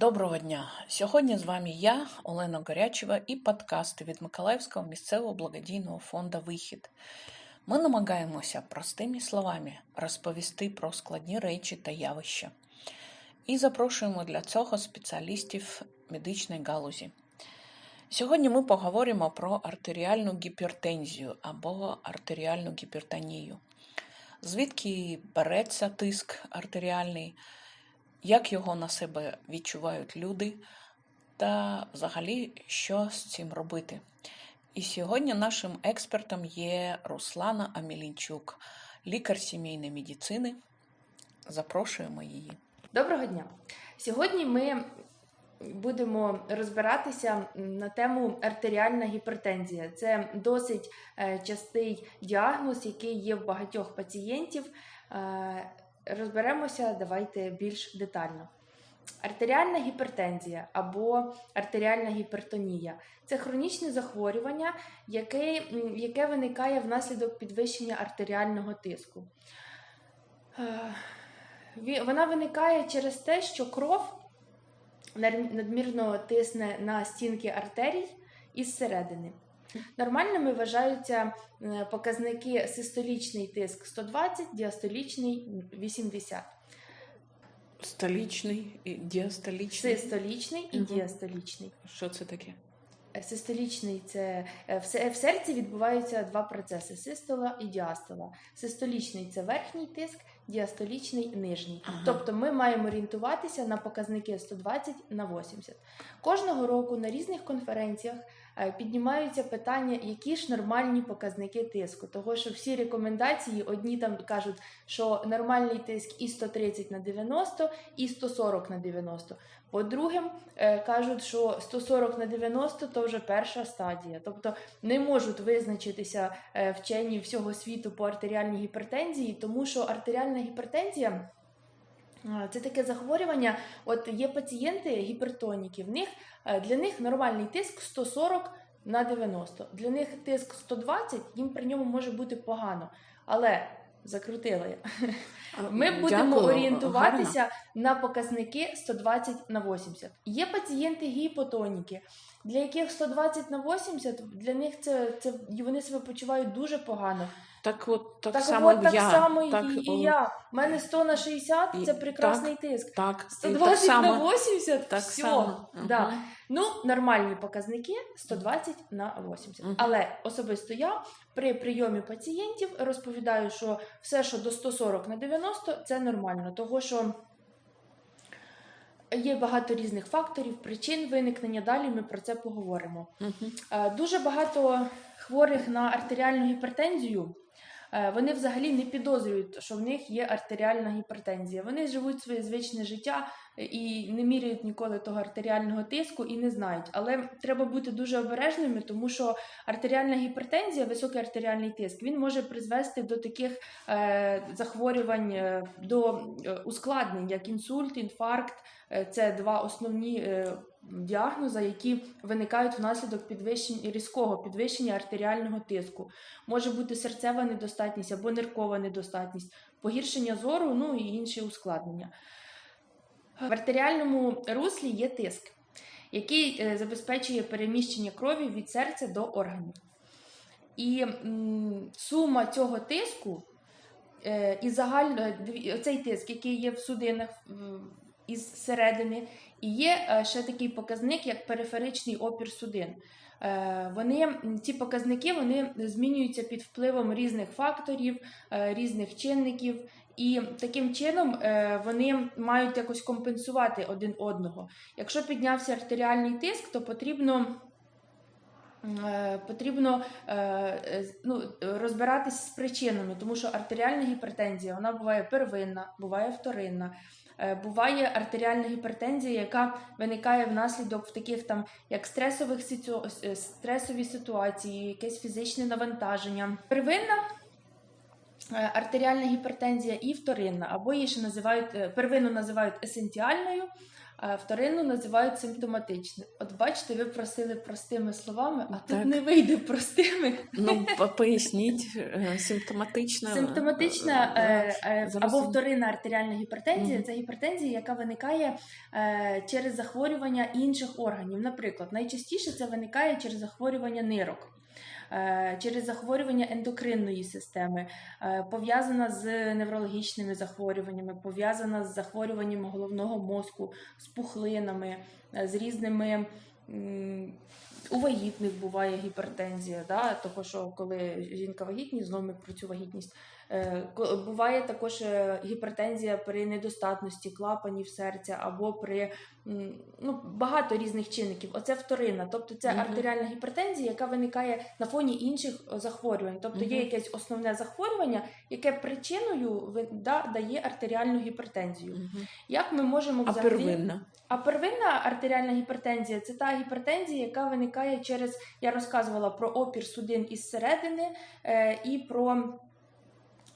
Доброго дня! Сьогодні з вами я, Олена Горячева, і подкасти від Миколаївського місцевого благодійного фонду Вихід. Ми намагаємося простими словами розповісти про складні речі та явища. І запрошуємо для цього спеціалістів медичної галузі. Сьогодні ми поговоримо про артеріальну гіпертензію або артеріальну гіпертонію. Звідки береться тиск артеріальний, як його на себе відчувають люди, та взагалі, що з цим робити. І сьогодні нашим експертом є Руслана Амілінчук, лікар сімейної медицини. Запрошуємо її. Доброго дня! Сьогодні ми будемо розбиратися на тему артеріальна гіпертензія. Це досить е, частий діагноз, який є в багатьох пацієнтів. Розберемося, давайте більш детально. Артеріальна гіпертензія або артеріальна гіпертонія це хронічне захворювання, яке, яке виникає внаслідок підвищення артеріального тиску. Е, Вона виникає через те, що кров надмірно тисне на стінки артерій із середини. Нормальними вважаються е, показники систолічний тиск 120, діастолічний 80. Столічний і діастолічний. Систолічний і Мгм. діастолічний. Що це таке? Е, Систолічний це е, в серці відбуваються два процеси: систола і діастола. Систолічний це верхній тиск, діастолічний нижній. Ага. Тобто ми маємо орієнтуватися на показники 120 на 80. Кожного року на різних конференціях піднімаються питання, які ж нормальні показники тиску. Того, що всі рекомендації одні там кажуть, що нормальний тиск і 130 на 90, і 140 на 90. По другим е, кажуть, що 140 на 90 то вже перша стадія. Тобто не можуть визначитися е, вчені всього світу по артеріальній гіпертензії, тому що артеріальна гіпертензія. Це таке захворювання. От є пацієнти гіпертоніки. В них е, для них нормальний тиск 140 на 90. Для них тиск 120, їм при ньому може бути погано. Але закрутила я. Ми будемо Дякую, орієнтуватися на показники 120 на 80. Є пацієнти гіпотоніки, для яких 120 на 80, для них це, це вони себе почувають дуже погано. Так от так, Так, само от так я. само так, і, і я. У мене 100 на 60 І- це прекрасний тиск. Так, 120 так на 80 так все. само. Да. Мгм. Ну, нормальні показники 120 на 80. Мгм. Але особисто я при прийомі пацієнтів розповідаю, що все, що до 140 на 90, це нормально, того що є багато різних факторів, причин виникнення. Далі ми про це поговоримо. Мгм. Е, Дуже багато хворих на артеріальну гіпертензію. Е, Вони взагалі не підозрюють, що в них є артеріальна гіпертензія. Вони живуть своє звичне життя і не міряють ніколи того артеріального тиску і не знають. Але треба бути дуже обережними, тому що артеріальна гіпертензія, високий артеріальний тиск, він може призвести до таких е, захворювань, е, до ускладнень, як інсульт, інфаркт. Це два основні діагнози, які виникають внаслідок підвищення різкого підвищення артеріального тиску. Може бути серцева недостатність або ниркова недостатність, погіршення зору, ну і інші ускладнення. В артеріальному руслі є тиск, який е, забезпечує переміщення крові від серця до органів. І сума цього тиску е, і загально цей тиск, який є в судинах із середини, і є е, ще такий показник, як периферичний опір судин. Е, Вони ці показники вони змінюються під впливом різних факторів, е, різних чинників, і таким чином вони мають якось компенсувати один одного. Якщо піднявся артеріальний тиск, то потрібно. Е, Потрібно е, е, ну, розбиратись з причинами, тому що артеріальна гіпертензія вона буває первинна, буває вторинна. Буває артеріальна гіпертензія, яка виникає внаслідок в таких там як стресових стресові ситуації, якесь фізичне навантаження. Первинна артеріальна гіпертензія і вторинна, або її ще називають первинну називають есенціальною, вторинну називають симптоматичною. От бачите, ви просили простими словами, а Так. тут не вийде простими. Ну, поясніть, е, симптоматична. Симптоматична е, е, е, або вторинна артеріальна гіпертензія Мгм. це гіпертензія, яка виникає через захворювання інших органів. Наприклад, найчастіше це виникає через захворювання нирок. Е, Через захворювання ендокринної системи, е, пов'язана з неврологічними захворюваннями, пов'язана з захворюванням головного мозку, з пухлинами, е, з різними у вагітних буває гіпертензія, да? того що коли жінка вагітність, знову ми про цю вагітність. Е, Буває також е, гіпертензія при недостатності клапанів серця або при ну, багато різних чинників. Оце вторинна, тобто це Мгм. артеріальна гіпертензія, яка виникає на фоні інших е, захворювань. Тобто є якесь основне захворювання, яке причиною дає артеріальну гіпертензію. Мгм. Як ми можемо А первинна? А первинна артеріальна гіпертензія це та гіпертензія, яка виникає через я розказувала про опір судин із середини е, і про.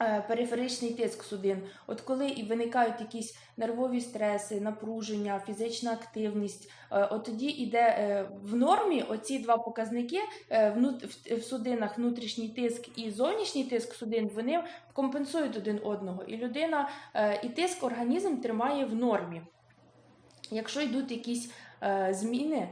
Е, Периферичний тиск судин. От коли і виникають якісь нервові стреси, напруження, фізична активність, е, от тоді йде е, в нормі оці два показники в- судинах внутрішній тиск і зовнішній тиск судин, вони компенсують один одного. І людина і тиск організм тримає в нормі. Якщо йдуть якісь зміни,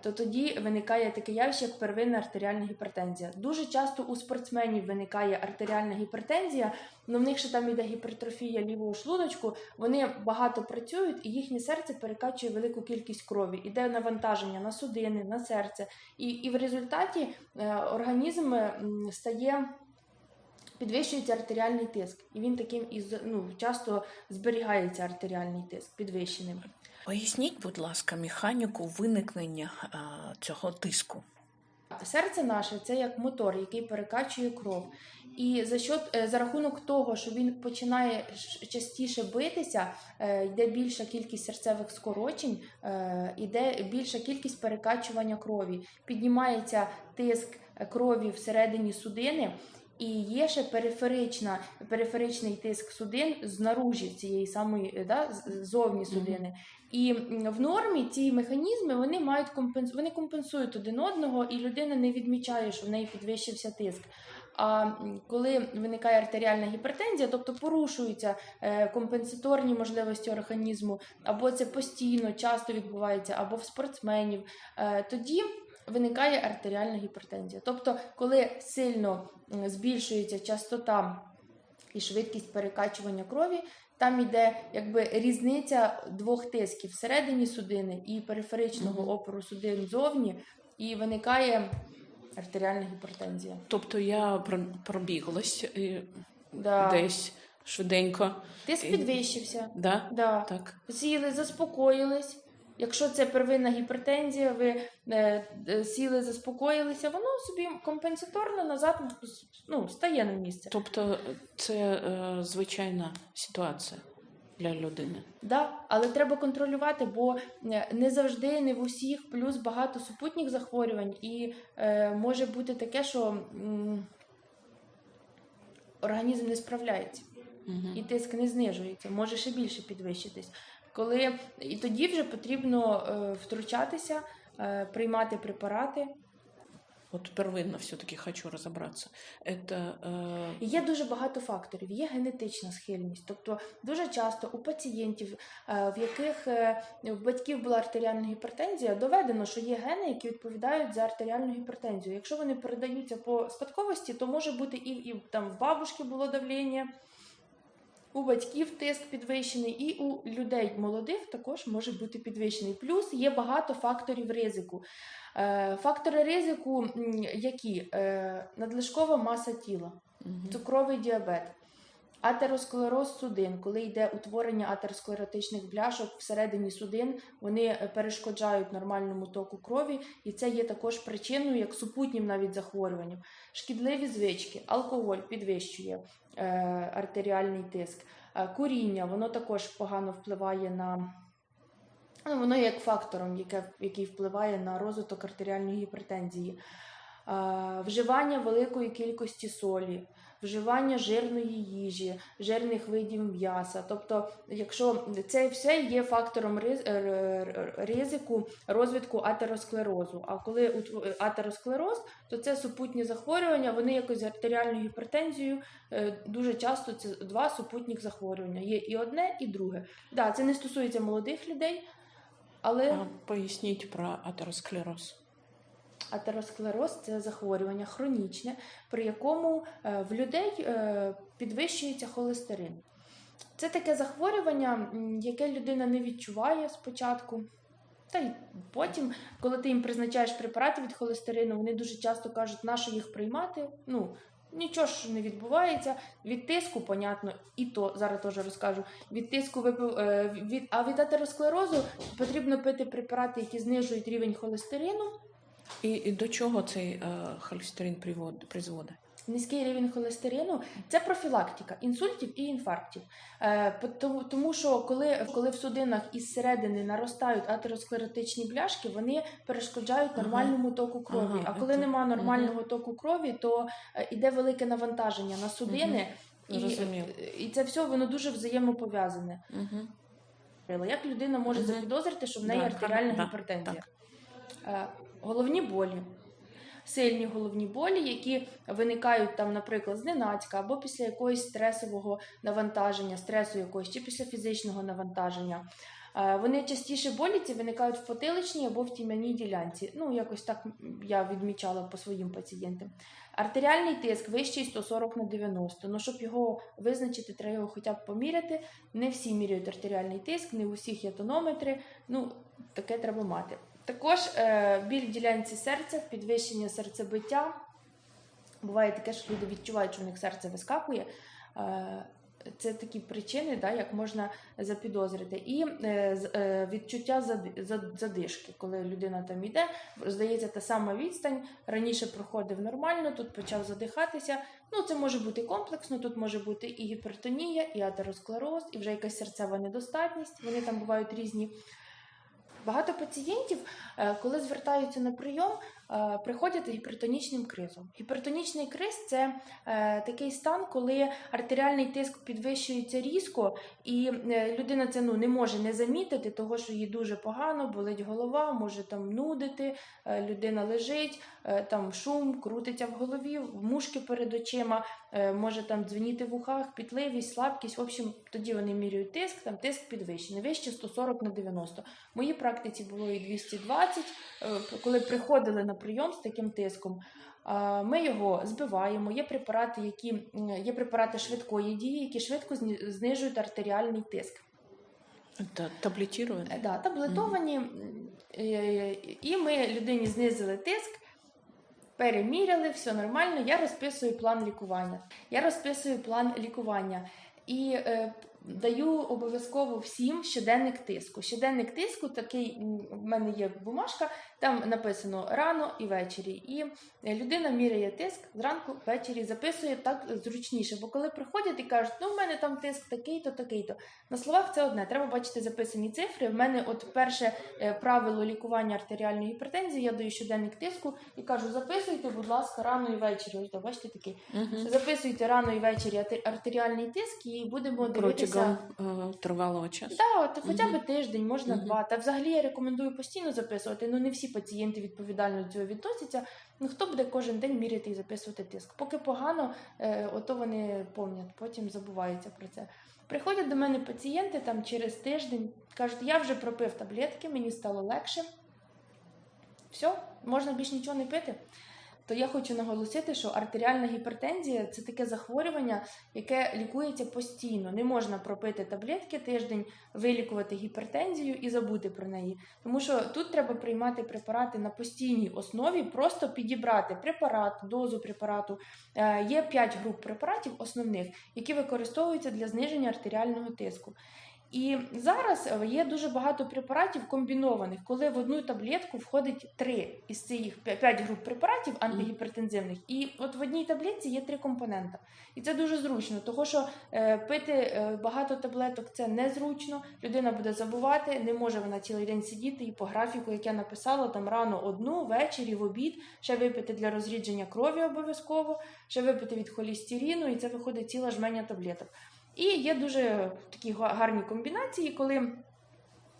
то тоді виникає таке явище, як первинна артеріальна гіпертензія. Дуже часто у спортсменів виникає артеріальна гіпертензія, але в них ще там іде гіпертрофія лівого шлуночку. Вони багато працюють, і їхнє серце перекачує велику кількість крові. Іде навантаження на судини, на серце. І, і в результаті е, організм стає. Підвищується артеріальний тиск, і він таким і ну, часто зберігається артеріальний тиск підвищеним. Поясніть, будь ласка, механіку виникнення а, цього тиску. Серце наше це як мотор, який перекачує кров. І за счет, е, за рахунок того, що він починає частіше битися, е, йде більша кількість серцевих скорочень, е, йде більша кількість перекачування крові, піднімається тиск е, крові всередині судини. І є ще периферична, периферичний тиск судин знаружі цієї самої е, да, зовні судини. І в нормі ці механізми вони мають компенс... вони компенсують один одного, і людина не відмічає, що в неї підвищився тиск. А коли виникає артеріальна гіпертензія, тобто порушуються е, компенсаторні можливості організму, або це постійно часто відбувається, або в спортсменів, е, тоді виникає артеріальна гіпертензія. Тобто, коли сильно збільшується частота і швидкість перекачування крові, там іде якби різниця двох тисків всередині судини і периферичного Мгм. опору судин зовні, і виникає артеріальна гіпертензія. Тобто я про- пробіглась і Да. десь швиденько. Тиск підвищився. Да? Да. Так. Сіли, заспокоїлись. Якщо це первинна гіпертензія, ви е, е, сіли, заспокоїлися, воно собі компенсаторно назад ну, стає на місце. Тобто це е, звичайна ситуація для людини. Да, але треба контролювати, бо е, не завжди, не в усіх, плюс багато супутніх захворювань, і е, може бути таке, що м, організм не справляється, Угу. і тиск не знижується, може ще більше підвищитись. Коли і тоді вже потрібно е, втручатися, е, приймати препарати. Вот первинно все-таки хочу разобраться. Это э, Є дуже багато факторів. Є генетична схильність. Тобто дуже часто у пацієнтів, е, в яких е, в батьків була артеріальна гіпертензія, доведено, що є гени, які відповідають за артеріальну гіпертензію. Якщо вони передаються по спадковості, то може бути і, і там в бабушки було давлення. У батьків тиск підвищений, і у людей молодих також може бути підвищений. Плюс є багато факторів ризику. Е, Фактори ризику, які Е, надлишкова маса тіла, цукровий діабет, атеросклероз судин, коли йде утворення атеросклеротичних бляшок всередині судин, вони е, перешкоджають нормальному току крові, і це є також причиною, як супутнім навіть захворюванням. Шкідливі звички, алкоголь підвищує е, артеріальний тиск, Е, куріння, воно також погано впливає на. Ну, воно є як фактором, яке, який впливає на розвиток артеріальної гіпертензії. а, вживання великої кількості солі, вживання жирної їжі, жирних видів м'яса. Тобто, якщо це все є фактором е, ризику розвитку атеросклерозу. А коли атеросклероз, то це супутні захворювання, вони якось з артеріальною гіпертензією е, дуже часто це два супутніх захворювання. Є і одне, і друге. Да, це не стосується молодих людей, але Поясніть про атеросклероз. Атеросклероз це захворювання хронічне, при якому е, в людей е, підвищується холестерин. Це таке захворювання, яке людина не відчуває спочатку. Та й потім, коли ти їм призначаєш препарати від холестерину, вони дуже часто кажуть, на що їх приймати. Ну, нічого ж не відбувається. Від тиску, понятно, і то зараз теж розкажу. Від тиску е, від, а від атеросклерозу потрібно пити препарати, які знижують рівень холестерину. І, і до чого цей е, холестерин призводить? Низький рівень холестерину це профілактика інсультів і інфарктів. Е, тому, тому що коли, коли в судинах із середини наростають атеросклеротичні бляшки, вони перешкоджають Ага. нормальному току крові. Ага, а коли нема нормального току крові, то е, іде велике навантаження на судини, і, і це все воно дуже взаємопов'язане. Як людина може запідозрити, що в неї Да, артеріальна да, гіпертензія? Е, Головні болі. Сильні головні болі, які виникають там, наприклад, зненацька або після якогось стресового навантаження, стресу якогось, чи після фізичного навантаження. Е, Вони частіше болі ці виникають в потиличній або в тім'яній ділянці. Ну, якось так я відмічала по своїм пацієнтам. Артеріальний тиск вищий 140 на 90. Ну, щоб його визначити, треба його хоча б поміряти. Не всі міряють артеріальний тиск, не у всіх є тонометри. Ну, таке треба мати. Також е, біль в ділянці серця, підвищення серцебиття. Буває таке, що люди відчувають, що в них серце вискакує. Е, це такі причини, да, як можна запідозрити. І е, е, відчуття задишки, коли людина там йде, здається, та сама відстань. Раніше проходив нормально, тут почав задихатися. Ну, це може бути комплексно, тут може бути і гіпертонія, і атеросклероз, і вже якась серцева недостатність. Вони там бувають різні. Багато пацієнтів, е, коли звертаються на прийом, приходять з гіпертонічним кризом. Гіпертонічний криз це е, такий стан, коли артеріальний тиск підвищується різко, і е, людина це ну, не може не замітити, того що їй дуже погано, болить голова, може там нудити, е, людина лежить, е, там шум, крутиться в голові, мушки перед очима, е, може там дзвеніти в ухах, пітливість, слабкість. В общем, тоді вони міряють тиск, там тиск підвищений, вище 140 на 90. В моїй практиці було і 220. Е, Коли приходили на прийом з таким тиском, ми його збиваємо. Є препарати, які є препарати швидкої дії, які швидко знижують артеріальний тиск. Та, таблетирує? Е, Да, таблетовані, е, і ми людині знизили тиск. Переміряли, все нормально. Я розписую план лікування. Я розписую план лікування і е, даю обов'язково всім щоденник тиску. Щоденник тиску такий в мене є бумажка, там написано рано і ввечері. І е, людина міряє тиск зранку, ввечері, записує так зручніше. Бо коли приходять і кажуть, ну в мене там тиск такий-то, такий-то. На словах це одне. Треба бачити записані цифри. В мене от перше е, правило лікування артеріальної гіпертензії. Я даю щоденник тиску і кажу: записуйте, будь ласка, рано і ввечері. Ось то, бачите такий. Угу. Записуйте рано і ввечері артеріальний тиск, і будемо дивитися. Протягом е, тривалого часу. Да, от хоча б тиждень, можна Мгм. два. Та взагалі я рекомендую постійно записувати. Ну не всі пацієнти відповідально до цього відносяться. Ну хто буде кожен день міряти і записувати тиск? Поки погано, е, ото вони помнять, потім забуваються про це. Приходять до мене пацієнти там через тиждень, кажуть, я вже пропив таблетки, мені стало легше. Все, можна більше нічого не пити. То я хочу наголосити, що артеріальна гіпертензія це таке захворювання, яке лікується постійно. Не можна пропити таблетки тиждень, вилікувати гіпертензію і забути про неї. Тому що тут треба приймати препарати на постійній основі, просто підібрати препарат, дозу препарату. Е, Є 5 груп препаратів основних, які використовуються для зниження артеріального тиску. І зараз е, є дуже багато препаратів комбінованих, коли в одну таблетку входить три із цих п'я- п'ять груп препаратів антигіпертензивних, і от в одній таблетці є три компонента. І це дуже зручно, тому що е, пити е, багато таблеток це незручно. Людина буде забувати, не може вона цілий день сидіти і по графіку, як я написала, там рано одну, ввечері, в обід, ще випити для розрідження крові обов'язково, ще випити від холестерину, і це виходить ціла жменя таблеток. І є дуже такі гарні комбінації, коли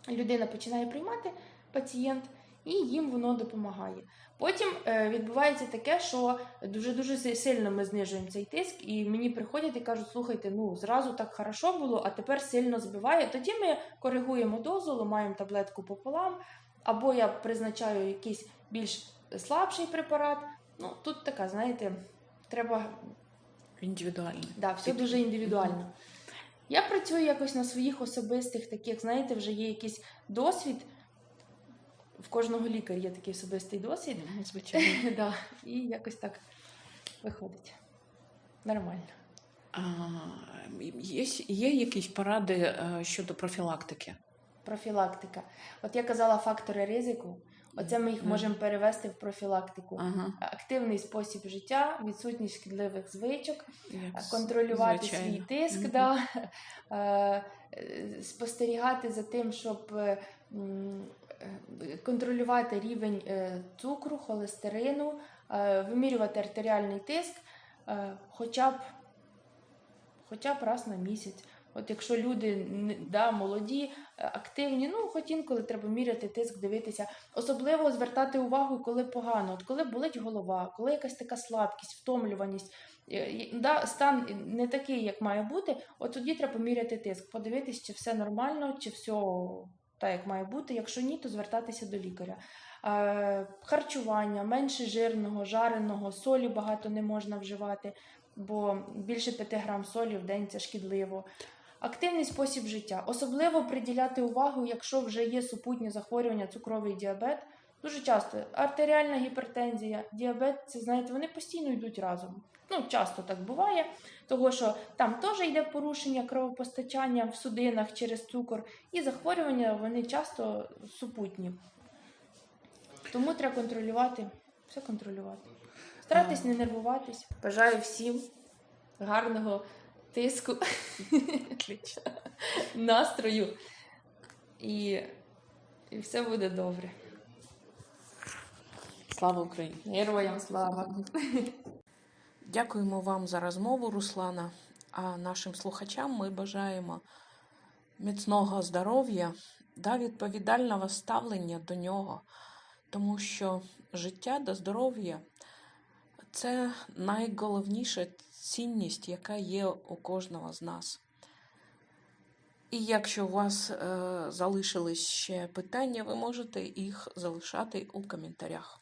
людина починає приймати пацієнт, і їм воно допомагає. Потім е, відбувається таке, що дуже дуже сильно ми знижуємо цей тиск, і мені приходять і кажуть: слухайте, ну зразу так хорошо було, а тепер сильно збиває. Тоді ми коригуємо дозу, ламаємо таблетку пополам, або я призначаю якийсь більш слабший препарат. Ну тут така, знаєте, треба Індивідуально. Да, все дуже індивідуально. Я працюю якось на своїх особистих таких, знаєте, вже є якийсь досвід. В кожного лікаря є такий особистий досвід. Звичайно. да, і якось так виходить. Нормально. А, є, є якісь поради е, щодо профілактики? Профілактика. От я казала фактори ризику. Оце ми їх можемо перевести в профілактику. Ага. Активний спосіб життя, відсутність шкідливих звичок, як контролювати звичайно. свій тиск, Мгм. да, е, е, спостерігати за тим, щоб е, е, контролювати рівень е, цукру, холестерину, е, вимірювати артеріальний тиск хоча б, хоча б раз на місяць. От якщо люди да, молоді, е, активні, ну хоч інколи треба міряти тиск, дивитися. Особливо звертати увагу, коли погано, от коли болить голова, коли якась така слабкість, втомлюваність. Е, Да, стан не такий, як має бути, от тоді треба поміряти тиск, подивитись, чи все нормально, чи все так, як має бути. Якщо ні, то звертатися до лікаря. Е, харчування, менше жирного, жареного, солі багато не можна вживати, бо більше 5 грам солі в день це шкідливо. Активний спосіб життя. Особливо приділяти увагу, якщо вже є супутні захворювання, цукровий діабет. Дуже часто артеріальна гіпертензія, діабет, це знаєте, вони постійно йдуть разом. Ну, часто так буває, того що там теж йде порушення кровопостачання в судинах через цукор, і захворювання вони часто супутні. Тому треба контролювати, все контролювати. Старатись не нервуватись. Бажаю всім гарного тиску, Отлично. настрою, і, і все буде добре. Слава Україні! Героям слава! Дякуємо вам за розмову, Руслана. А нашим слухачам ми бажаємо міцного здоров'я та відповідального ставлення до нього, тому що життя та здоров'я це найголовніша цінність, яка є у кожного з нас. І якщо у вас е, залишились ще питання, ви можете їх залишати у коментарях.